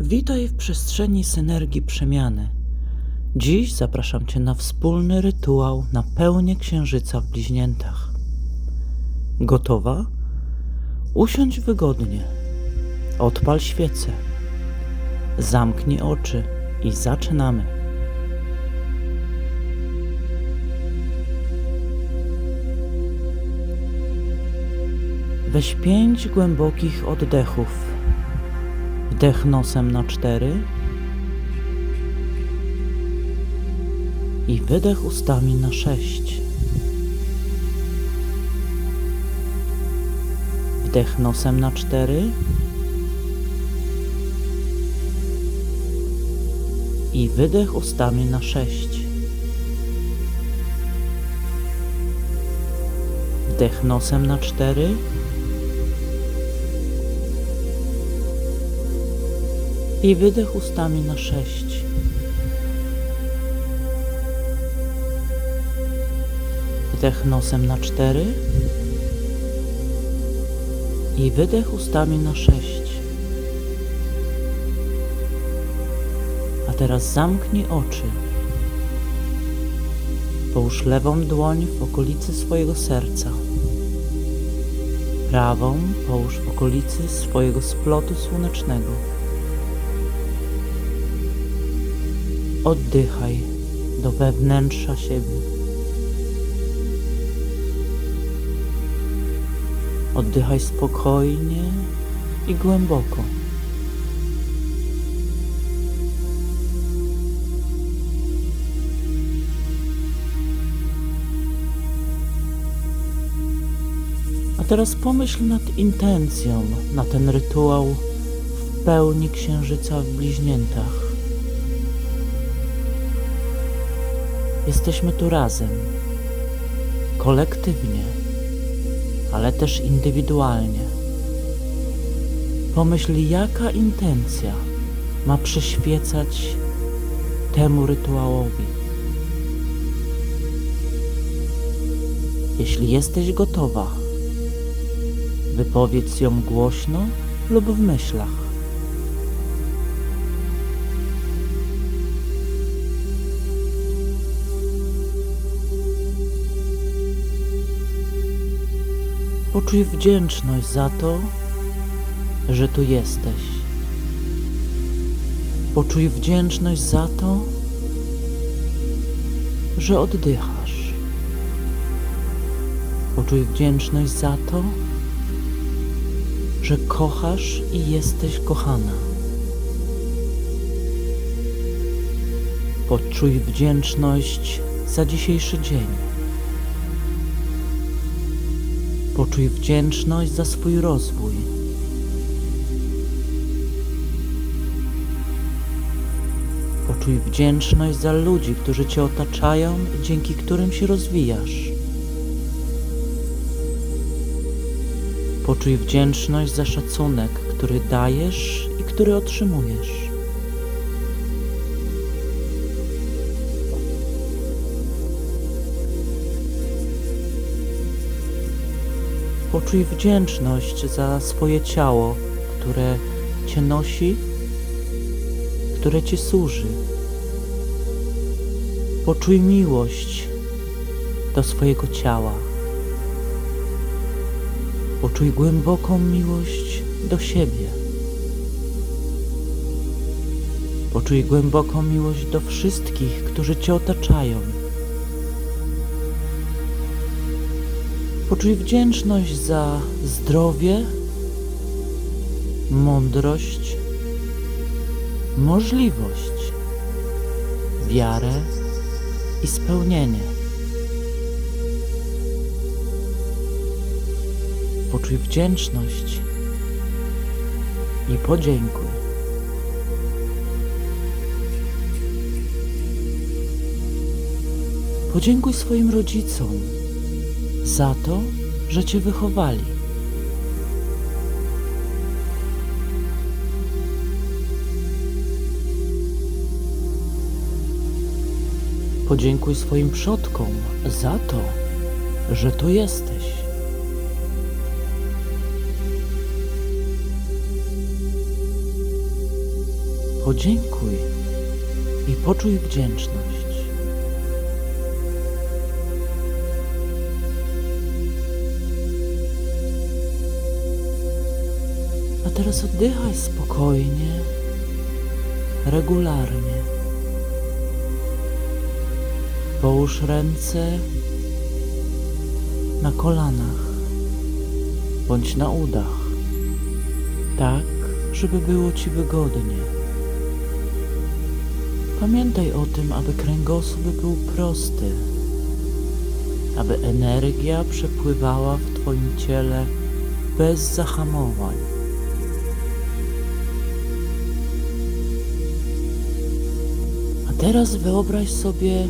Witaj w przestrzeni synergii przemiany. Dziś zapraszam Cię na wspólny rytuał na pełnię księżyca w bliźniętach. Gotowa? Usiądź wygodnie. Odpal świecę. Zamknij oczy i zaczynamy. Weź pięć głębokich oddechów. Wdech nosem na cztery i wydech ustami na sześć. Wdech nosem na cztery i wydech ustami na sześć. Wdech nosem na cztery. I wydech ustami na sześć. Wdech nosem na cztery i wydech ustami na sześć. A teraz zamknij oczy. Połóż lewą dłoń w okolicy swojego serca. Prawą połóż w okolicy swojego splotu słonecznego. Oddychaj do wewnętrza siebie. Oddychaj spokojnie i głęboko. A teraz pomyśl nad intencją na ten rytuał w pełni księżyca w bliźniętach. Jesteśmy tu razem, kolektywnie, ale też indywidualnie. Pomyśl, jaka intencja ma przyświecać temu rytuałowi. Jeśli jesteś gotowa, wypowiedz ją głośno lub w myślach. Poczuj wdzięczność za to, że tu jesteś. Poczuj wdzięczność za to, że oddychasz. Poczuj wdzięczność za to, że kochasz i jesteś kochana. Poczuj wdzięczność za dzisiejszy dzień. Poczuj wdzięczność za swój rozwój. Poczuj wdzięczność za ludzi, którzy Cię otaczają i dzięki którym się rozwijasz. Poczuj wdzięczność za szacunek, który dajesz i który otrzymujesz. Poczuj wdzięczność za swoje ciało, które Cię nosi, które Ci służy. Poczuj miłość do swojego ciała. Poczuj głęboką miłość do siebie. Poczuj głęboką miłość do wszystkich, którzy Cię otaczają. Poczuj wdzięczność za zdrowie, mądrość, możliwość, wiarę i spełnienie. Poczuj wdzięczność i podziękuj. Podziękuj swoim rodzicom za to, że Cię wychowali. Podziękuj swoim przodkom za to, że tu jesteś. Podziękuj i poczuj wdzięczność. Teraz oddychaj spokojnie, regularnie. Połóż ręce na kolanach bądź na udach, tak, żeby było ci wygodnie. Pamiętaj o tym, aby kręgosłup był prosty, aby energia przepływała w Twoim ciele bez zahamowań. Teraz wyobraź sobie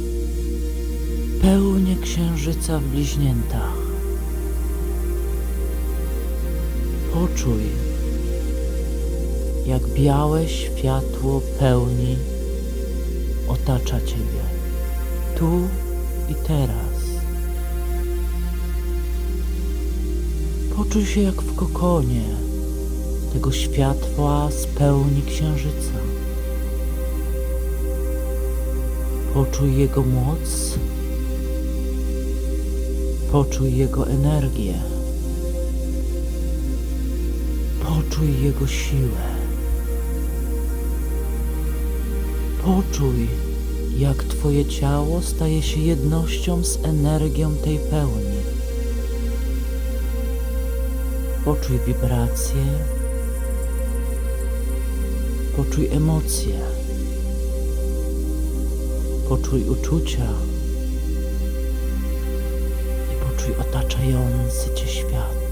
pełnię księżyca w bliźniętach. Poczuj, jak białe światło pełni otacza Ciebie, tu i teraz. Poczuj się jak w kokonie tego światła z pełni księżyca. Poczuj jego moc, poczuj jego energię, poczuj jego siłę. Poczuj, jak Twoje ciało staje się jednością z energią tej pełni. Poczuj wibracje, poczuj emocje, poczuj uczucia i poczuj otaczający Cię świat.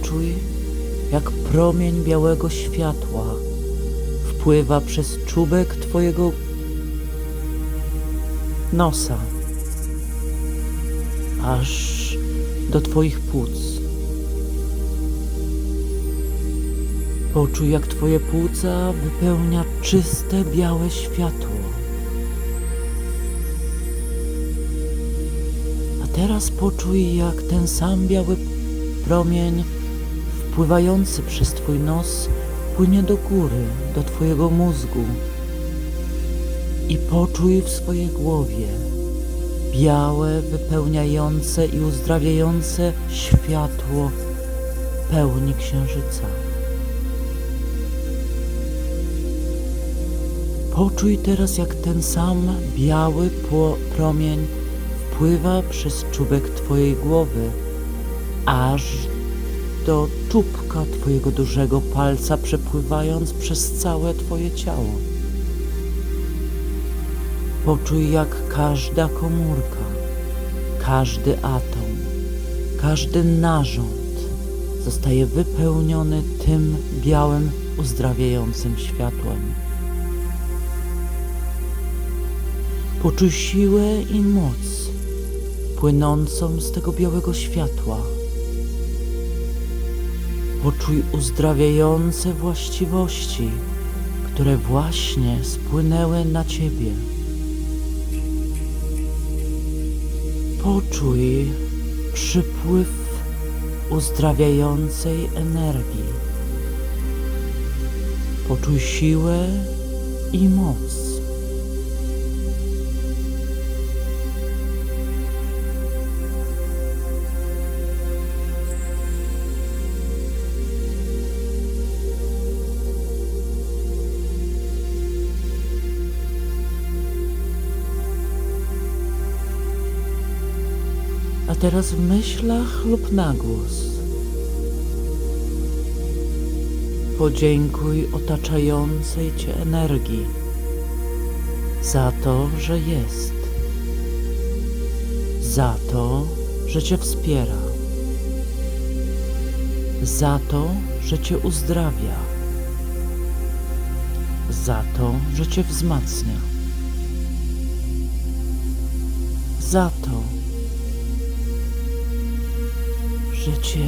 Poczuj, jak promień białego światła wpływa przez czubek Twojego nosa, aż do Twoich płuc. Poczuj, jak Twoje płuca wypełnia czyste białe światło. A teraz poczuj, jak ten sam biały promień wpływający przez Twój nos płynie do góry, do Twojego mózgu i poczuj w swojej głowie białe, wypełniające i uzdrawiające światło pełni księżyca. Poczuj teraz, jak ten sam biały promień wpływa przez czubek Twojej głowy, aż do czubka Twojego dużego palca, przepływając przez całe Twoje ciało. Poczuj, jak każda komórka, każdy atom, każdy narząd zostaje wypełniony tym białym, uzdrawiającym światłem. Poczuj siłę i moc płynącą z tego białego światła. Poczuj uzdrawiające właściwości, które właśnie spłynęły na Ciebie. Poczuj przypływ uzdrawiającej energii. Poczuj siłę i moc. A teraz w myślach lub na głos. Podziękuj otaczającej Cię energii za to, że jest, za to, że Cię wspiera, za to, że Cię uzdrawia, za to, że Cię wzmacnia. za to, że cię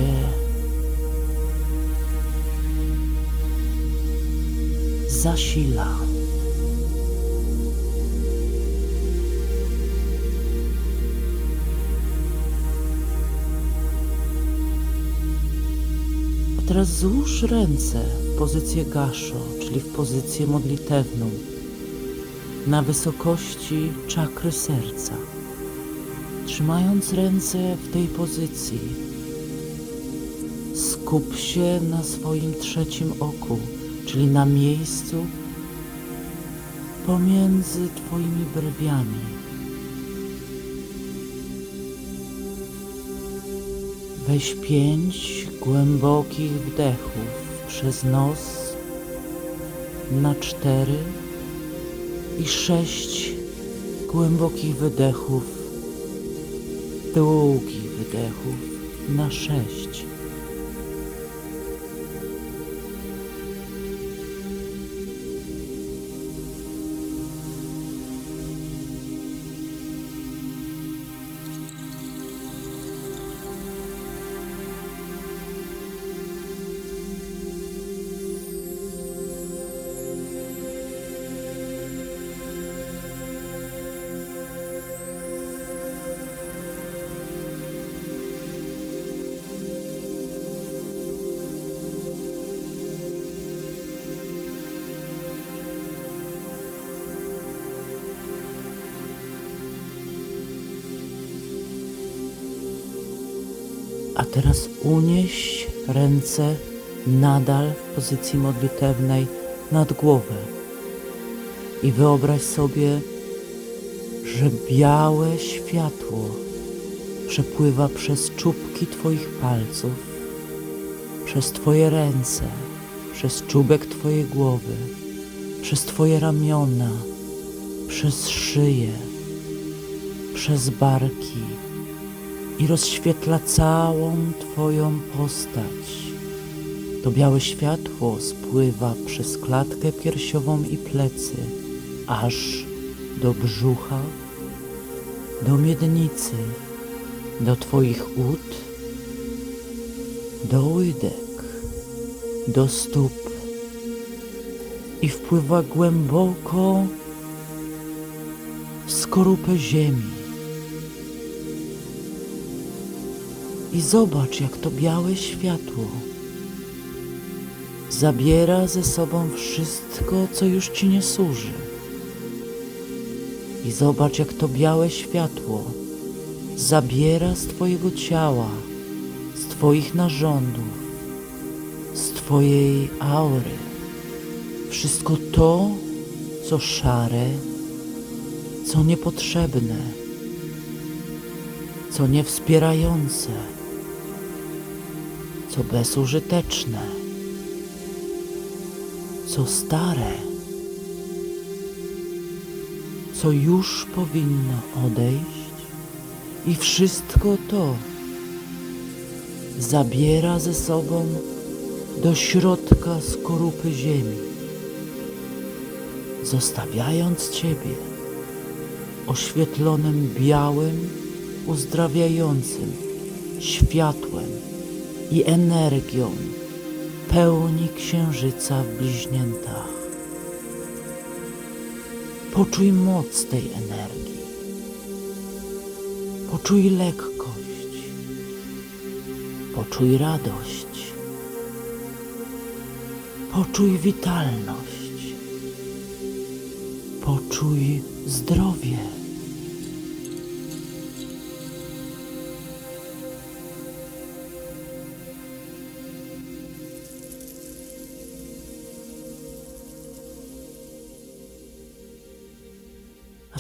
zasila. A teraz złóż ręce w pozycję gaszo, czyli w pozycję modlitewną, na wysokości czakry serca. Trzymając ręce w tej pozycji, skup się na swoim trzecim oku, czyli na miejscu pomiędzy Twoimi brwiami. Weź pięć głębokich wdechów przez nos na cztery i sześć głębokich wydechów, długich wydechów na sześć. A teraz unieś ręce nadal w pozycji modlitewnej nad głowę i wyobraź sobie, że białe światło przepływa przez czubki Twoich palców, przez Twoje ręce, przez czubek Twojej głowy, przez Twoje ramiona, przez szyję, przez barki i rozświetla całą Twoją postać. To białe światło spływa przez klatkę piersiową i plecy, aż do brzucha, do miednicy, do Twoich ud, do łydek, do stóp i wpływa głęboko w skorupę ziemi. I zobacz, jak to białe światło zabiera ze sobą wszystko, co już ci nie służy. I zobacz, jak to białe światło zabiera z Twojego ciała, z Twoich narządów, z Twojej aury wszystko to, co szare, co niepotrzebne, co niewspierające, co bezużyteczne, co stare, co już powinno odejść i wszystko to zabiera ze sobą do środka skorupy ziemi, zostawiając Ciebie oświetlonym białym, uzdrawiającym światłem i energią pełni księżyca w bliźniętach. Poczuj moc tej energii. Poczuj lekkość. Poczuj radość. Poczuj witalność. Poczuj zdrowie.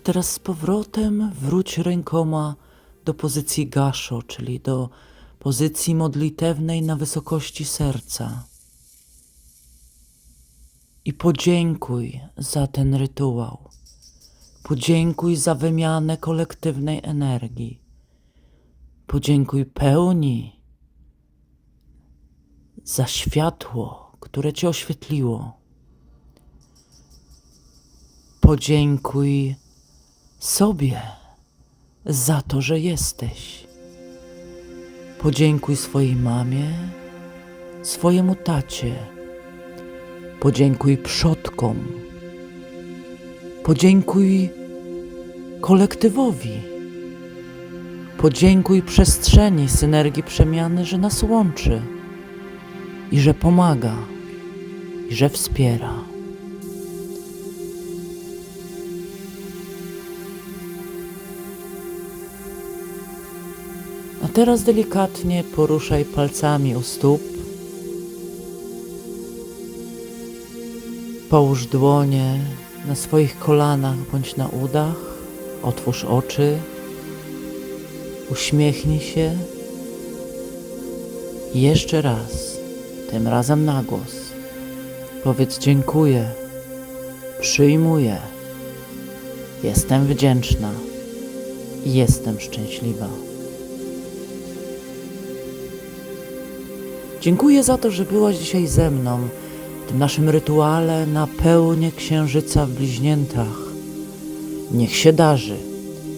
Teraz z powrotem wróć rękoma do pozycji gaszo, czyli do pozycji modlitewnej na wysokości serca. I podziękuj za ten rytuał. Podziękuj za wymianę kolektywnej energii. Podziękuj pełni za światło, które cię oświetliło. Podziękuj sobie za to, że jesteś. Podziękuj swojej mamie, swojemu tacie. Podziękuj przodkom. Podziękuj kolektywowi. Podziękuj przestrzeni synergii przemiany, że nas łączy i że pomaga i że wspiera. Teraz delikatnie poruszaj palcami u stóp. Połóż dłonie na swoich kolanach bądź na udach. Otwórz oczy. Uśmiechnij się. I jeszcze raz, tym razem na głos. Powiedz dziękuję. Przyjmuję. Jestem wdzięczna. Jestem szczęśliwa. Dziękuję za to, że byłaś dzisiaj ze mną w tym naszym rytuale na pełnię księżyca w bliźniętach. Niech się darzy,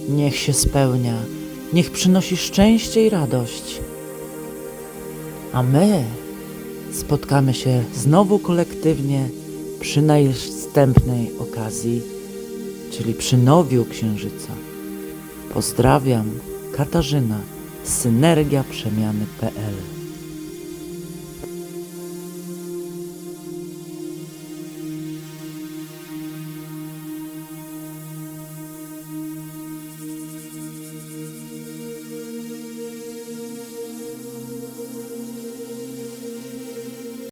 niech się spełnia, niech przynosi szczęście i radość. A my spotkamy się znowu kolektywnie przy następnej okazji, czyli przy nowiu księżyca. Pozdrawiam, Katarzyna, synergiaprzemiany.pl